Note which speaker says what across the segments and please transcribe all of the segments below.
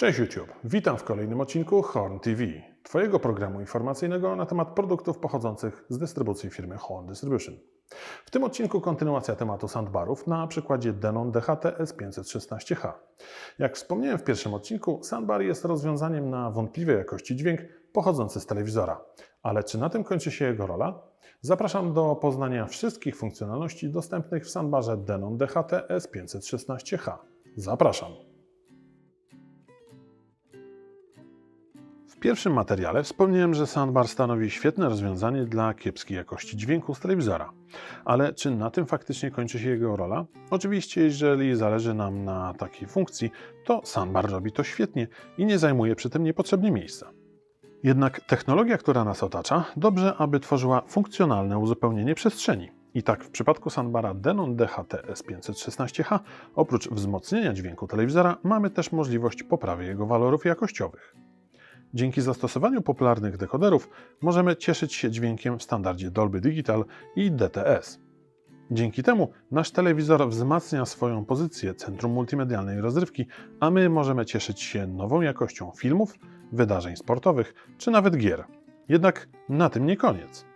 Speaker 1: Cześć YouTube, witam w kolejnym odcinku Horn TV, Twojego programu informacyjnego na temat produktów pochodzących z dystrybucji firmy Horn Distribution. W tym odcinku kontynuacja tematu sandbarów na przykładzie Denon DHT S516H. Jak wspomniałem w pierwszym odcinku, sandbar jest rozwiązaniem na wątpliwej jakości dźwięk pochodzący z telewizora. Ale czy na tym kończy się jego rola? Zapraszam do poznania wszystkich funkcjonalności dostępnych w sandbarze Denon DHT S516H. Zapraszam! Pierwszym materiale wspomniałem, że soundbar stanowi świetne rozwiązanie dla kiepskiej jakości dźwięku z telewizora. Ale czy na tym faktycznie kończy się jego rola? Oczywiście, jeżeli zależy nam na takiej funkcji, to soundbar robi to świetnie i nie zajmuje przy tym niepotrzebnie miejsca. Jednak technologia, która nas otacza, dobrze, aby tworzyła funkcjonalne uzupełnienie przestrzeni. I tak w przypadku soundbara Denon DHT S516H, oprócz wzmocnienia dźwięku telewizora, mamy też możliwość poprawy jego walorów jakościowych. Dzięki zastosowaniu popularnych dekoderów możemy cieszyć się dźwiękiem w standardzie Dolby Digital i DTS. Dzięki temu nasz telewizor wzmacnia swoją pozycję centrum multimedialnej rozrywki, a my możemy cieszyć się nową jakością filmów, wydarzeń sportowych czy nawet gier. Jednak na tym nie koniec.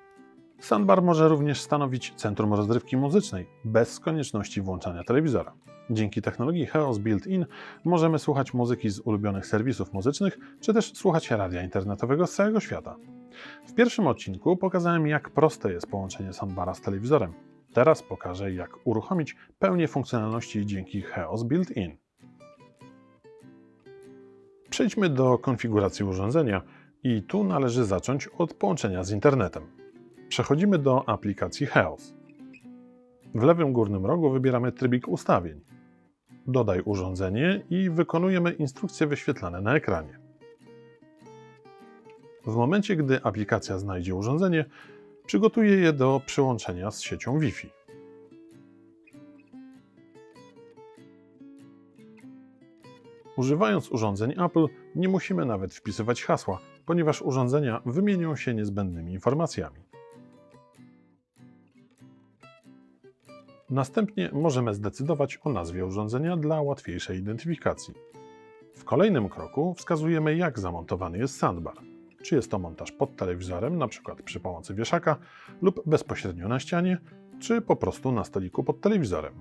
Speaker 1: Soundbar może również stanowić centrum rozrywki muzycznej bez konieczności włączania telewizora. Dzięki technologii Heos Built-in możemy słuchać muzyki z ulubionych serwisów muzycznych, czy też słuchać radia internetowego z całego świata. W pierwszym odcinku pokazałem, jak proste jest połączenie soundbara z telewizorem. Teraz pokażę, jak uruchomić pełnię funkcjonalności dzięki Heos Built-in. Przejdźmy do konfiguracji urządzenia i tu należy zacząć od połączenia z internetem. Przechodzimy do aplikacji Heos. W lewym górnym rogu wybieramy trybik ustawień. Dodaj urządzenie i wykonujemy instrukcje wyświetlane na ekranie. W momencie, gdy aplikacja znajdzie urządzenie, przygotuje je do przyłączenia z siecią Wi-Fi. Używając urządzeń Apple, nie musimy nawet wpisywać hasła, ponieważ urządzenia wymienią się niezbędnymi informacjami. Następnie możemy zdecydować o nazwie urządzenia dla łatwiejszej identyfikacji. W kolejnym kroku wskazujemy, jak zamontowany jest soundbar. Czy jest to montaż pod telewizorem, np. przy pomocy wieszaka, lub bezpośrednio na ścianie, czy po prostu na stoliku pod telewizorem.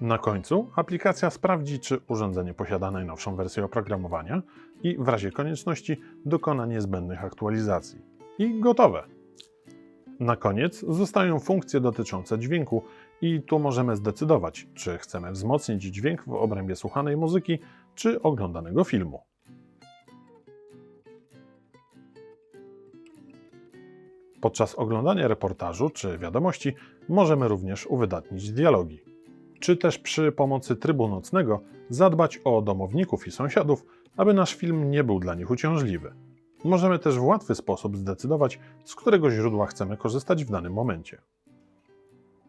Speaker 1: Na końcu aplikacja sprawdzi, czy urządzenie posiada najnowszą wersję oprogramowania i w razie konieczności dokona niezbędnych aktualizacji. I gotowe! Na koniec zostają funkcje dotyczące dźwięku i tu możemy zdecydować, czy chcemy wzmocnić dźwięk w obrębie słuchanej muzyki, czy oglądanego filmu. Podczas oglądania reportażu czy wiadomości możemy również uwydatnić dialogi. Czy też przy pomocy trybu nocnego zadbać o domowników i sąsiadów, aby nasz film nie był dla nich uciążliwy. Możemy też w łatwy sposób zdecydować, z którego źródła chcemy korzystać w danym momencie.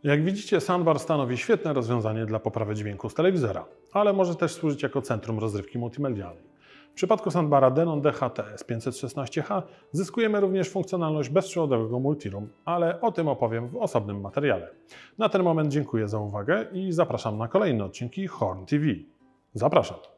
Speaker 1: Jak widzicie, soundbar stanowi świetne rozwiązanie dla poprawy dźwięku z telewizora, ale może też służyć jako centrum rozrywki multimedialnej. W przypadku soundbara Denon DHT S516H zyskujemy również funkcjonalność bezprzewodowego multiroom, ale o tym opowiem w osobnym materiale. Na ten moment dziękuję za uwagę i zapraszam na kolejne odcinki Horn TV. Zapraszam.